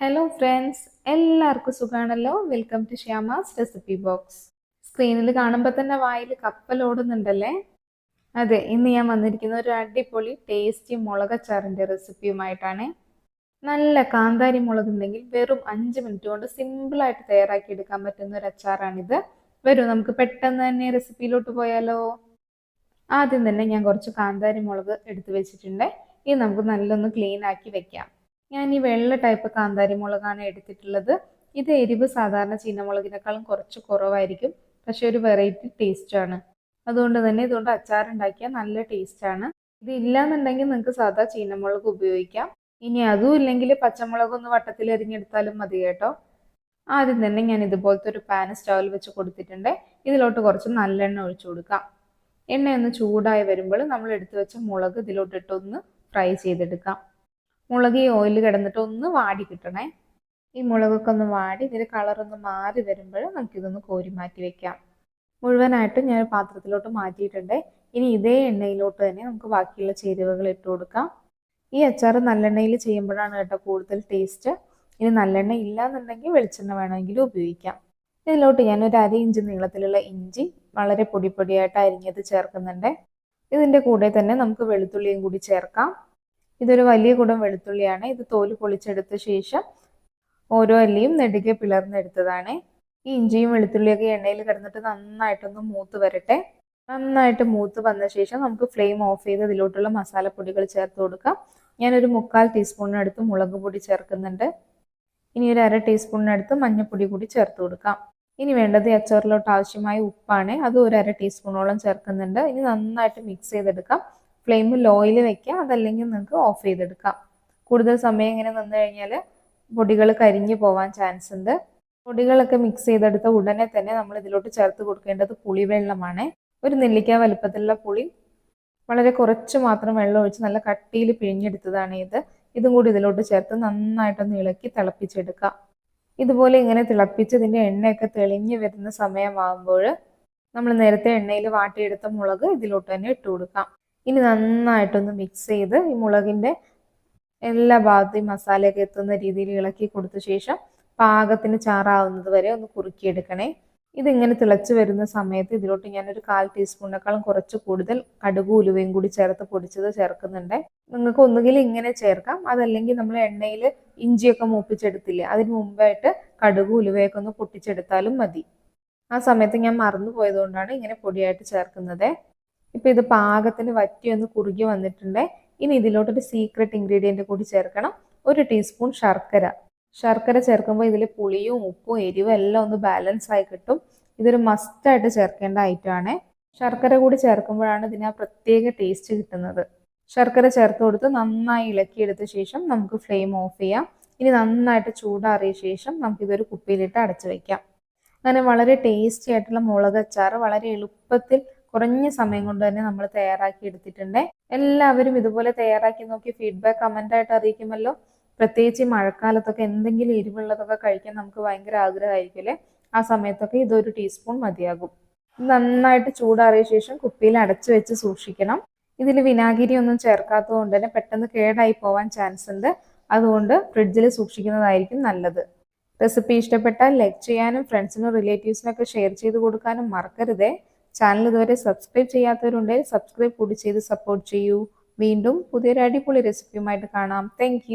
Hello friends എല്ലാവർക്കും സുഖാണല്ലോ? Welcome to Shyama's recipe box സ്ക്രീനിൽ കാണുമ്പോൾ തന്നെ വായിൽ കപ്പൽ ഓടുന്നുണ്ടല്ലേ? അതെ ഇന്ന് ഞാൻ വന്നിരിക്കുന്ന ഒരു അടിപൊളി ടേസ്റ്റി മുളകച്ചാറിന്റെ റെസിപ്പിയുമായിട്ടാണ് നല്ല കാന്താരി മുളകുണ്ടെങ്കിൽ വെറും അഞ്ച് മിനിറ്റ് കൊണ്ട് സിമ്പിളായിട്ട് തയ്യാറാക്കി എടുക്കാൻ പറ്റുന്ന ഒരു അച്ചാറാണിത്. വരൂ നമുക്ക് പെട്ടെന്ന് തന്നെ റെസിപ്പിയിലോട്ട് പോയാലോ? ആദ്യം തന്നെ ഞാൻ കുറച്ച് കാന്താരി മുളക് എടുത്തു വെച്ചിട്ടുണ്ട്. ഇത് നമുക്ക് നല്ലൊന്ന് ക്ലീൻ ആക്കി വെക്കാം. ഞാൻ ഈ വെള്ള ടൈപ്പ് കാന്താരി മുളകാണ് എടുത്തിട്ടുള്ളത്. ഇത് എരിവ് സാധാരണ ചീനമുളകിനേക്കാളും കുറച്ച് കുറവായിരിക്കും. പക്ഷെ ഒരു വെറൈറ്റി ടേസ്റ്റാണ് അതുകൊണ്ട് തന്നെ ഇതുകൊണ്ട് അച്ചാറുണ്ടാക്കിയാൽ നല്ല ടേസ്റ്റാണ് ഇത് ഇല്ലാന്നുണ്ടെങ്കിൽ നിങ്ങൾക്ക് സാധാ ചീനമുളക് ഉപയോഗിക്കാം. ഇനി അതും ഇല്ലെങ്കിൽ പച്ചമുളക് ഒന്ന് വട്ടത്തിൽ എരിഞ്ഞെടുത്താലും മതി കേട്ടോ. ആദ്യം തന്നെ ഞാൻ ഇതുപോലത്തെ ഒരു പാൻ സ്റ്റൗവിൽ വെച്ച് കൊടുത്തിട്ടുണ്ട്. ഇതിലോട്ട് കുറച്ച് നല്ലെണ്ണ ഒഴിച്ചു കൊടുക്കാം. എണ്ണ ഒന്ന് ചൂടായി വരുമ്പോൾ നമ്മൾ എടുത്തു വെച്ച മുളക് ഇതിലോട്ടിട്ടൊന്ന് ഫ്രൈ ചെയ്തെടുക്കാം. മുളക് ഈ ഓയിൽ കിടന്നിട്ട് ഒന്ന് വാടി കിട്ടണേ. ഈ മുളകൊക്കെ ഒന്ന് വാടി ഇതിന്റെ കളറൊന്ന് മാറി വരുമ്പോൾ നമുക്കിതൊന്ന് കോരി മാറ്റി വെക്കാം. മുഴുവനായിട്ടും ഞാൻ പാത്രത്തിലോട്ട് മാറ്റിയിട്ടുണ്ട്. ഇനി ഇതേ എണ്ണയിലോട്ട് തന്നെ നമുക്ക് ബാക്കിയുള്ള ചേരുവകൾ ഇട്ട് കൊടുക്കാം. ഈ അച്ചാർ നല്ലെണ്ണയിൽ ചെയ്യുമ്പോഴാണ് കേട്ടോ കൂടുതൽ ടേസ്റ്റ് ഇനി നല്ലെണ്ണ ഇല്ലാന്നുണ്ടെങ്കിൽ വെളിച്ചെണ്ണ വേണമെങ്കിലും ഉപയോഗിക്കാം. ഇതിലോട്ട് ഞാൻ ഒരു അര ഇഞ്ച് നീളത്തിലുള്ള ഇഞ്ചി വളരെ പൊടി പൊടിയായിട്ട് അരിഞ്ഞത് ചേർക്കുന്നുണ്ട്. ഇതിന്റെ കൂടെ തന്നെ നമുക്ക് വെളുത്തുള്ളിയും കൂടി ചേർക്കാം. ഇതൊരു വലിയ കുടം വെളുത്തുള്ളിയാണ്. ഇത് തോൽ പൊളിച്ചെടുത്ത ശേഷം ഓരോ അല്ലിയും നെടുകെ പിളർന്നെടുത്തതാണ്. ഈ ഇഞ്ചിയും വെളുത്തുള്ളിയൊക്കെ എണ്ണയിൽ കിടന്നിട്ട് നന്നായിട്ടൊന്ന് മൂത്ത് വരട്ടെ. നന്നായിട്ട് മൂത്ത് വന്ന ശേഷം നമുക്ക് ഫ്ലെയിം ഓഫ് ചെയ്ത് ഇതിലോട്ടുള്ള മസാലപ്പൊടികൾ ചേർത്ത് കൊടുക്കാം. ഞാനൊരു മുക്കാൽ ടീസ്പൂണിനടുത്ത് മുളക് പൊടി ചേർക്കുന്നുണ്ട്. ഇനി ഒരു അര ടീസ്പൂണിനടുത്ത് മഞ്ഞൾപ്പൊടി കൂടി ചേർത്ത് കൊടുക്കാം. ഇനി വേണ്ടത് അച്ചാറിലോട്ട് ആവശ്യമായ ഉപ്പാണ്. അത് ഒരു അര ടീസ്പൂണോളം ചേർക്കുന്നുണ്ട്. ഇനി നന്നായിട്ട് മിക്സ് ചെയ്തെടുക്കാം. ഫ്ലെയിം ലോയിൽ വെക്കുക അതല്ലെങ്കിൽ നിങ്ങൾക്ക് ഓഫ് ചെയ്തെടുക്കാം. കൂടുതൽ സമയം ഇങ്ങനെ നിന്ന് കഴിഞ്ഞാൽ പൊടികൾ കരിഞ്ഞു പോവാൻ ചാൻസ് ഉണ്ട്. പൊടികളൊക്കെ മിക്സ് ചെയ്തെടുത്ത ഉടനെ തന്നെ നമ്മൾ ഇതിലോട്ട് ചേർത്ത് കൊടുക്കേണ്ടത് പുളിവെള്ളമാണ്. ഒരു നെല്ലിക്ക വലുപ്പത്തിലുള്ള പുളി. വളരെ കുറച്ച് മാത്രം വെള്ളം ഒഴിച്ച് നല്ല കട്ടിയിൽ പിഴിഞ്ഞെടുത്തതാണ് ഇത്. ഇതും കൂടി ഇതിലോട്ട് ചേർത്ത് നന്നായിട്ടൊന്ന് ഇളക്കി തിളപ്പിച്ചെടുക്കാം. ഇതുപോലെ ഇങ്ങനെ തിളപ്പിച്ച് ഇതിന്റെ എണ്ണയൊക്കെ തെളിഞ്ഞു വരുന്ന സമയമാകുമ്പോൾ നമ്മൾ നേരത്തെ എണ്ണയിൽ വാട്ടിയെടുത്ത മുളക് ഇതിലോട്ട് തന്നെ ഇട്ട് കൊടുക്കാം. ഇനി നന്നായിട്ടൊന്ന് മിക്സ് ചെയ്ത് ഈ മുളകിന്റെ എല്ലാ ഭാഗത്തും മസാലയൊക്കെ എത്തുന്ന രീതിയിൽ ഇളക്കി കൊടുത്ത ശേഷം പാകത്തിന് ചാറാവുന്നത് വരെ ഒന്ന് കുറുക്കിയെടുക്കണേ. ഇതിങ്ങനെ തിളച്ച് വരുന്ന സമയത്ത് ഇതിലോട്ട് ഞാനൊരു കാൽ ടീസ്പൂണിനേക്കാളും കുറച്ച് കൂടുതൽ കടുക് ഉലുവയും കൂടി ചേർത്ത് പൊടിച്ചത് ചേർക്കുന്നുണ്ട്. നിങ്ങൾക്ക് ഒന്നുകിൽ ഇങ്ങനെ ചേർക്കാം അതല്ലെങ്കിൽ നമ്മൾ എണ്ണയിൽ ഇഞ്ചിയൊക്കെ മൂപ്പിച്ചെടുത്തില്ല അതിന് മുമ്പായിട്ട് കടുക് ഉലുവയൊക്കെ ഒന്ന് പൊട്ടിച്ചെടുത്താലും മതി. ആ സമയത്ത് ഞാൻ മറന്നു പോയതുകൊണ്ടാണ് ഇങ്ങനെ പൊടിയായിട്ട് ചേർക്കുന്നത്. ഇപ്പം ഇത് പാകത്തിന് വറ്റി ഒന്ന് കുറുകി വന്നിട്ടുണ്ട്. ഇനി ഇതിലോട്ടൊരു സീക്രട്ട് ഇൻഗ്രീഡിയന്റ് കൂടി ചേർക്കണം. ഒരു ടീസ്പൂൺ ശർക്കര. ശർക്കര ചേർക്കുമ്പോൾ ഇതിൽ പുളിയും ഉപ്പും എരിവും എല്ലാം ഒന്ന് ബാലൻസ് ആയി കിട്ടും. ഇതൊരു മസ്റ്റായിട്ട് ചേർക്കേണ്ട ഐറ്റമാണ് ശർക്കര കൂടി ചേർക്കുമ്പോഴാണ് ഇതിന് ആ പ്രത്യേക ടേസ്റ്റ് കിട്ടുന്നത്. ശർക്കര ചേർത്ത് കൊടുത്ത് നന്നായി ഇളക്കിയെടുത്ത ശേഷം നമുക്ക് ഫ്ലെയിം ഓഫ് ചെയ്യാം. ഇനി നന്നായിട്ട് ചൂടാറിയ ശേഷം നമുക്കിതൊരു കുപ്പിയിലിട്ട് അടച്ചു വയ്ക്കാം അങ്ങനെ വളരെ ടേസ്റ്റി ആയിട്ടുള്ള മുളക് അച്ചാർ വളരെ എളുപ്പത്തിൽ കുറഞ്ഞ സമയം കൊണ്ട് തന്നെ നമ്മൾ തയ്യാറാക്കി എടുത്തിട്ടുണ്ട്. എല്ലാവരും ഇതുപോലെ തയ്യാറാക്കി നോക്കി ഫീഡ്ബാക്ക് കമന്റ് ആയിട്ട് അറിയിക്കുമല്ലോ. പ്രത്യേകിച്ച് മഴക്കാലത്തൊക്കെ എന്തെങ്കിലും എരിവുള്ളതൊക്കെ കഴിക്കാൻ നമുക്ക് ഭയങ്കര ആഗ്രഹമായിരിക്കും അല്ലേ? ആ സമയത്തൊക്കെ ഇതൊരു ടീസ്പൂൺ മതിയാകും. നന്നായിട്ട് ചൂടാറിയ ശേഷം കുപ്പിയിൽ അടച്ചു വെച്ച് സൂക്ഷിക്കണം. ഇതിൽ വിനാഗിരി ഒന്നും ചേർക്കാത്തത് കൊണ്ട് തന്നെ പെട്ടെന്ന് കേടായി പോവാൻ ചാൻസ് ഉണ്ട്. അതുകൊണ്ട് ഫ്രിഡ്ജിൽ സൂക്ഷിക്കുന്നതായിരിക്കും നല്ലത്. റെസിപ്പി ഇഷ്ടപ്പെട്ടാൽ ലൈക്ക് ചെയ്യാനും ഫ്രണ്ട്സിനും റിലേറ്റീവ്സിനൊക്കെ ഷെയർ ചെയ്ത് കൊടുക്കാനും മറക്കരുതേ. ചാനൽ ഇതുവരെ സബ്സ്ക്രൈബ് ചെയ്യാത്തവരുണ്ടെങ്കിൽ സബ്സ്ക്രൈബ് കൂടി ചെയ്ത് സപ്പോർട്ട് ചെയ്യൂ. വീണ്ടും പുതിയൊരു അടിപൊളി റെസിപ്പിയുമായിട്ട് കാണാം. താങ്ക്